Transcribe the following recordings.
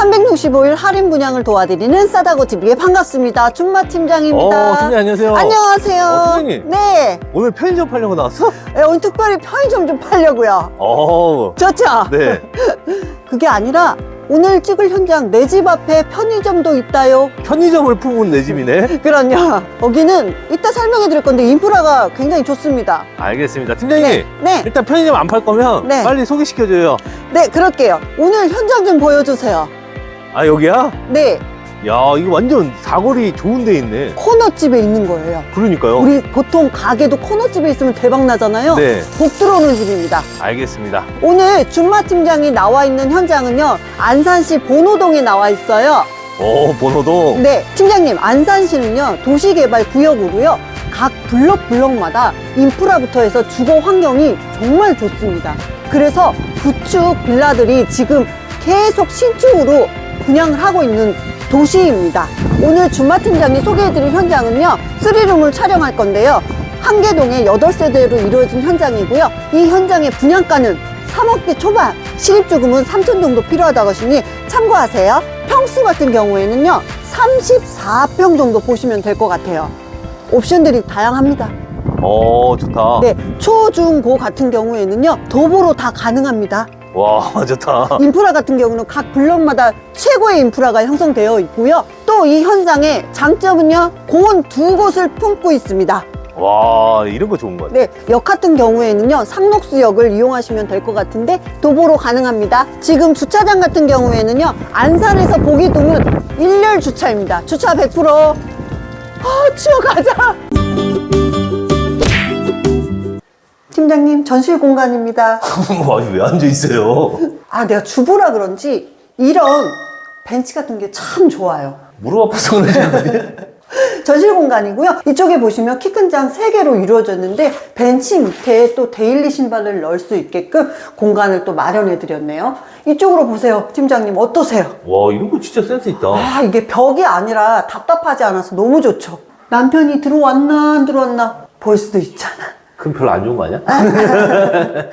365일 할인 분양을 도와드리는 싸다고 TV의 반갑습니다. 준마 팀장입니다. 어, 팀장님 안녕하세요. 안녕하세요. 어, 팀장님. 네. 오늘 편의점 팔려고 나왔어? 네, 오늘 특별히 편의점 좀 팔려고요. 어, 좋죠? 네. 그게 아니라 오늘 찍을 현장 내 집 앞에 편의점도 있다요. 편의점을 품은 내 집이네. 그럼요. 여기는 이따 설명해 드릴 건데 인프라가 굉장히 좋습니다. 알겠습니다. 팀장님. 네. 네. 일단 편의점 안 팔 거면 네. 빨리 소개시켜줘요. 네, 그럴게요. 오늘 현장 좀 보여주세요. 아, 여기야? 네. 야, 이거 완전 사거리 좋은 데 있네. 코너집에 있는 거예요. 그러니까요. 우리 보통 가게도 코너집에 있으면 대박 나잖아요. 네, 복 들어오는 집입니다. 알겠습니다. 오늘 준마 팀장이 나와 있는 현장은요, 안산시 본호동에 나와 있어요. 오, 번호도. 네, 팀장님, 안산시는요, 도시개발 구역으로요, 각 블럭 블럭마다 인프라부터 해서 주거 환경이 정말 좋습니다. 그래서 구축 빌라들이 지금 계속 신축으로 분양을 하고 있는 도시입니다. 오늘 준마 팀장이 소개해드릴 현장은요, 쓰리룸을 촬영할 건데요. 한계동의 8세대로 이루어진 현장이고요. 이 현장의 분양가는 3억대 초반, 실입주금은 3천 정도 필요하다고 하시니 참고하세요. 평수 같은 경우에는요, 34평 정도 보시면 될 것 같아요. 옵션들이 다양합니다. 어, 좋다. 네, 초, 중, 고 같은 경우에는요, 도보로 다 가능합니다. 와, 좋다. 인프라 같은 경우는 각 블럭마다 최고의 인프라가 형성되어 있고요. 또 이 현장의 장점은요, 공원 두 곳을 품고 있습니다. 와, 이런 거 좋은 것 같아. 네, 역 같은 경우에는요, 상록수역을 이용하시면 될 것 같은데 도보로 가능합니다. 지금 주차장 같은 경우에는요, 안산에서 보기 드문 일렬 주차입니다. 주차 100%. 아, 치워 가자. 팀장님, 전실 공간입니다. 와, 왜 앉아있어요? 아, 내가 주부라 그런지 이런 벤치 같은 게 참 좋아요. 무릎 아파서 그러지? 전실 공간이고요. 이쪽에 보시면 키 큰 장 3개로 이루어졌는데 벤치 밑에 또 데일리 신발을 넣을 수 있게끔 공간을 또 마련해 드렸네요. 이쪽으로 보세요. 팀장님 어떠세요? 와, 이런 거 진짜 센스 있다. 아, 이게 벽이 아니라 답답하지 않아서 너무 좋죠. 남편이 들어왔나 안 들어왔나 볼 수도 있잖아. 그럼 별로 안 좋은 거 아니야?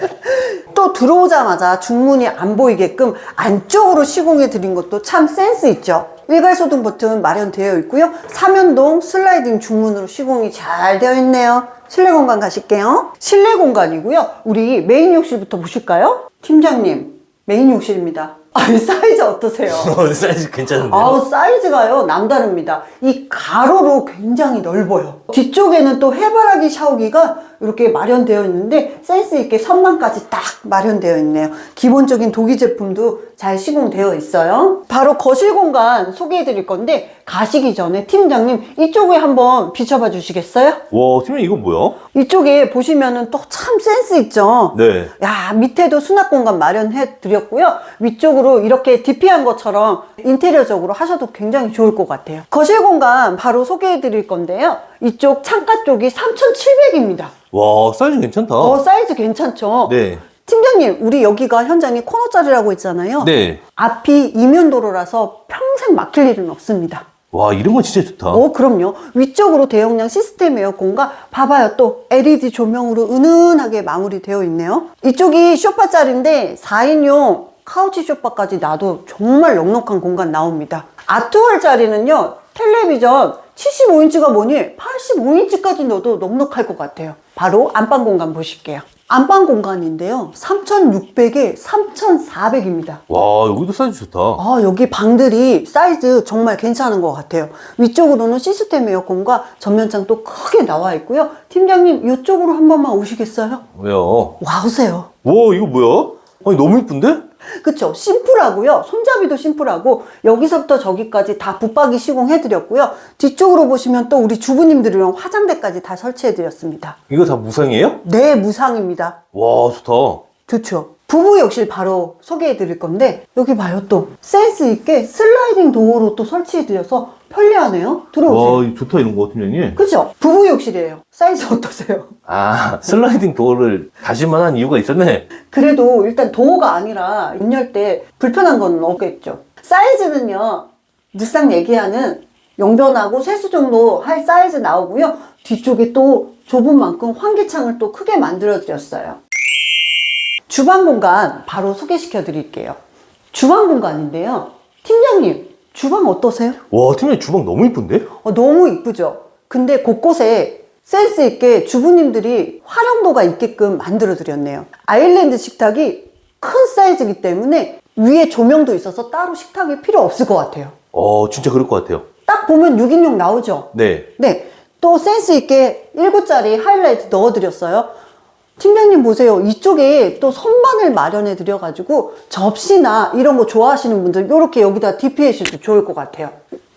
또 들어오자마자 중문이 안 보이게끔 안쪽으로 시공해 드린 것도 참 센스 있죠. 일괄 소등 버튼 마련되어 있고요. 삼연동 슬라이딩 중문으로 시공이 잘 되어 있네요. 실내 공간 가실게요. 실내 공간이고요. 우리 메인 욕실부터 보실까요? 팀장님, 메인 욕실입니다. 아, 이 사이즈 어떠세요? 사이즈 괜찮은데요? 아우 사이즈가요 남다릅니다 이 가로로 굉장히 넓어요 뒤쪽에는 또 해바라기 샤워기가 이렇게 마련되어 있는데 센스 있게 선반까지 딱 마련되어 있네요 기본적인 도기 제품도 잘 시공되어 있어요 바로 거실 공간 소개해 드릴 건데 가시기 전에 팀장님 이쪽에 한번 비춰봐 주시겠어요? 와, 팀장님 이거 뭐야? 이쪽에 보시면은 또 참 센스 있죠 네. 야, 밑에도 수납 공간 마련해 드렸고요. 위쪽으로 이렇게 DP한 것처럼 인테리어적으로 하셔도 굉장히 좋을 것 같아요. 거실 공간 바로 소개해 드릴 건데요. 이쪽 창가 쪽이 3,700입니다. 와, 사이즈 괜찮다. 어, 사이즈 괜찮죠? 네. 팀장님, 우리 여기가 현장이 코너짜리라고 했잖아요. 네. 앞이 이면도로라서 평생 막힐 일은 없습니다. 와, 이런 거 진짜 좋다. 어, 그럼요. 위쪽으로 대용량 시스템 에어컨과 봐봐요. 또 LED 조명으로 은은하게 마무리되어 있네요. 이쪽이 쇼파짜리인데 4인용 카우치 쇼파까지 놔도 정말 넉넉한 공간 나옵니다. 아트월 자리는요. 텔레비전 75인치가 뭐니 85인치까지 넣어도 넉넉할 것 같아요. 바로 안방 공간 보실게요. 안방 공간인데요. 3,600에 3,400입니다. 와, 여기도 사이즈 좋다. 아, 여기 방들이 사이즈 정말 괜찮은 것 같아요. 위쪽으로는 시스템 에어컨과 전면창 또 크게 나와 있고요. 팀장님, 이쪽으로 한 번만 오시겠어요? 왜요? 와, 오세요. 와, 이거 뭐야? 아니, 너무 이쁜데? 그쵸? 심플하고요. 손잡이도 심플하고, 여기서부터 저기까지 다 붙박이 시공해드렸고요. 뒤쪽으로 보시면 또 우리 주부님들이랑 화장대까지 다 설치해드렸습니다. 이거 다 무상이에요? 네, 무상입니다. 와, 좋다. 좋죠. 부부 욕실 바로 소개해 드릴 건데, 여기 봐요, 또. 센스 있게 슬라이딩 도어로 또 설치해 드려서 편리하네요. 들어오세요. 와, 이거 좋다, 이런 거, 팀장님. 그죠? 부부 욕실이에요. 사이즈 어떠세요? 아, 슬라이딩 도어를 다실만 한 이유가 있었네. 그래도 일단 도어가 아니라 문 열 때 불편한 건 없겠죠. 사이즈는요, 늘상 얘기하는 용변하고 세수 정도 할 사이즈 나오고요. 뒤쪽에 또 좁은 만큼 환기창을 또 크게 만들어 드렸어요. 주방 공간 바로 소개시켜 드릴게요. 주방 공간인데요. 팀장님, 주방 어떠세요? 와, 팀장님 주방 너무 이쁜데? 어, 너무 이쁘죠? 근데 곳곳에 센스 있게 주부님들이 활용도가 있게끔 만들어 드렸네요. 아일랜드 식탁이 큰 사이즈이기 때문에 위에 조명도 있어서 따로 식탁이 필요 없을 것 같아요. 어, 진짜 그럴 것 같아요. 딱 보면 6인용 나오죠? 네. 네. 또 센스 있게 1구짜리 하이라이트 넣어 드렸어요. 팀장님 보세요. 이쪽에 또 선반을 마련해 드려가지고 접시나 이런 거 좋아하시는 분들 이렇게 여기다 DP하셔도 좋을 것 같아요.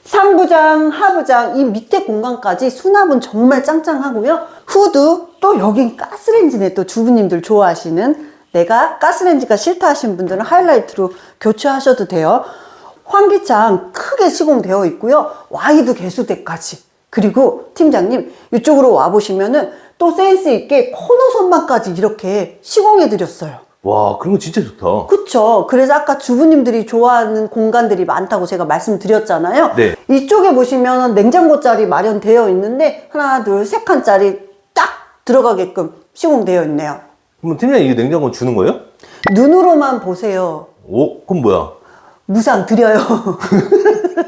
상부장, 하부장 이 밑에 공간까지 수납은 정말 짱짱하고요. 후드 또 여긴 가스레인지네 또 주부님들 좋아하시는 내가 가스레인지가 싫다 하시는 분들은 하이라이트로 교체하셔도 돼요. 환기창 크게 시공되어 있고요. 와이드 개수대까지. 그리고 팀장님 이쪽으로 와 보시면은 또 센스 있게 코너 선반까지 이렇게 시공해 드렸어요. 와, 그런 거 진짜 좋다. 그쵸. 그래서 아까 주부님들이 좋아하는 공간들이 많다고 제가 말씀드렸잖아요. 네. 이쪽에 보시면 냉장고 자리 마련되어 있는데 하나, 둘, 세 칸짜리 딱 들어가게끔 시공되어 있네요. 그럼 팀장님 이거 냉장고 주는 거예요? 눈으로만 보세요. 오, 그럼 뭐야? 무상 드려요.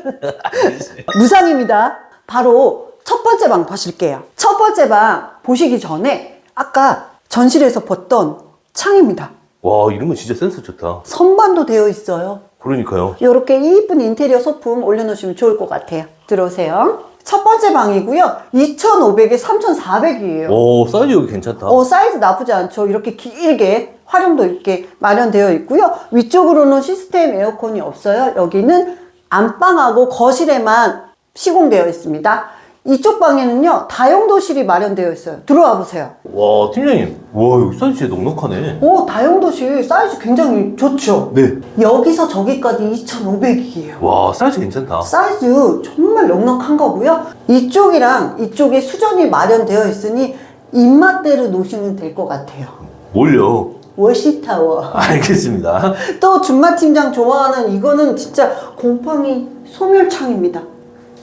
무상입니다. 바로 첫 번째 방 보실게요. 첫 번째 방 보시기 전에 아까 전실에서 봤던 창입니다. 와, 이런 거 진짜 센스 좋다. 선반도 되어 있어요. 그러니까요. 이렇게 이쁜 인테리어 소품 올려놓으시면 좋을 것 같아요. 들어오세요. 첫 번째 방이고요. 2,500에 3,400이에요. 오, 사이즈 여기 괜찮다. 어, 사이즈 나쁘지 않죠. 이렇게 길게 활용도 있게 마련되어 있고요. 위쪽으로는 시스템 에어컨이 없어요. 여기는 안방하고 거실에만 시공되어 있습니다. 이쪽 방에는요, 다용도실이 마련되어 있어요. 들어와 보세요. 와, 팀장님. 와, 여기 사이즈 진짜 넉넉하네. 오, 다용도실 사이즈 굉장히 좋죠? 네. 여기서 저기까지 2,500이에요. 와, 사이즈 괜찮다. 사이즈 정말 넉넉한 거고요. 이쪽이랑 이쪽에 수전이 마련되어 있으니 입맛대로 놓으시면 될 것 같아요. 뭘요? 워시타워. 알겠습니다. 또 준마 팀장 좋아하는 이거는 진짜 곰팡이 소멸창입니다.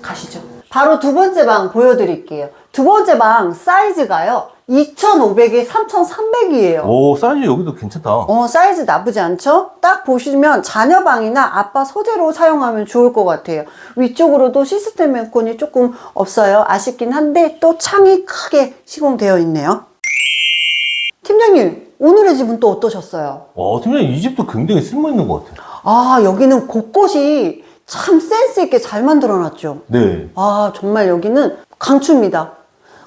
가시죠. 바로 두 번째 방 보여드릴게요. 두 번째 방 사이즈가요. 2,500에 3,300이에요. 오, 사이즈 여기도 괜찮다. 어, 사이즈 나쁘지 않죠? 딱 보시면 자녀방이나 아빠 소재로 사용하면 좋을 것 같아요. 위쪽으로도 시스템 에어컨이 조금 없어요. 아쉽긴 한데 또 창이 크게 시공되어 있네요. 팀장님, 오늘의 집은 또 어떠셨어요? 와, 팀장님 이 집도 굉장히 쓸모 있는 것 같아요. 아, 여기는 곳곳이 참 센스 있게 잘 만들어 놨죠. 네. 아, 정말 여기는 강추입니다.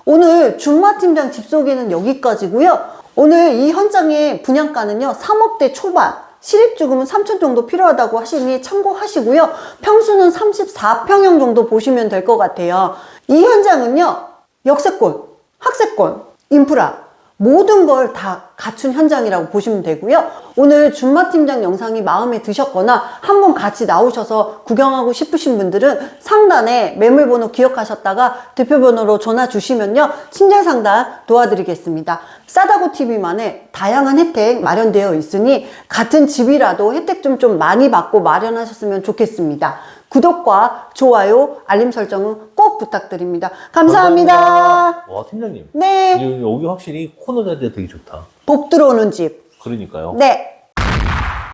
오늘 준마 팀장 집 소개는 여기까지고요. 오늘 이 현장의 분양가는요, 3억대 초반. 실입주금은 3천 정도 필요하다고 하시니 참고하시고요. 평수는 34평형 정도 보시면 될 것 같아요. 이 현장은요, 역세권, 학세권, 인프라, 모든 걸 다 갖춘 현장이라고 보시면 되고요. 오늘 준마 팀장 영상이 마음에 드셨거나 한번 같이 나오셔서 구경하고 싶으신 분들은 상단에 매물 번호 기억하셨다가 대표 번호로 전화 주시면요. 친절 상담 도와드리겠습니다. 싸다고 TV만의 다양한 혜택 마련되어 있으니 같은 집이라도 혜택 좀 좀 많이 받고 마련하셨으면 좋겠습니다. 구독과 좋아요, 알림 설정은 꼭 부탁드립니다. 감사합니다. 감사합니다. 와, 팀장님. 네, 여기, 확실히 코너 자리가 되게 좋다. 복 들어오는 집. 그러니까요. 네.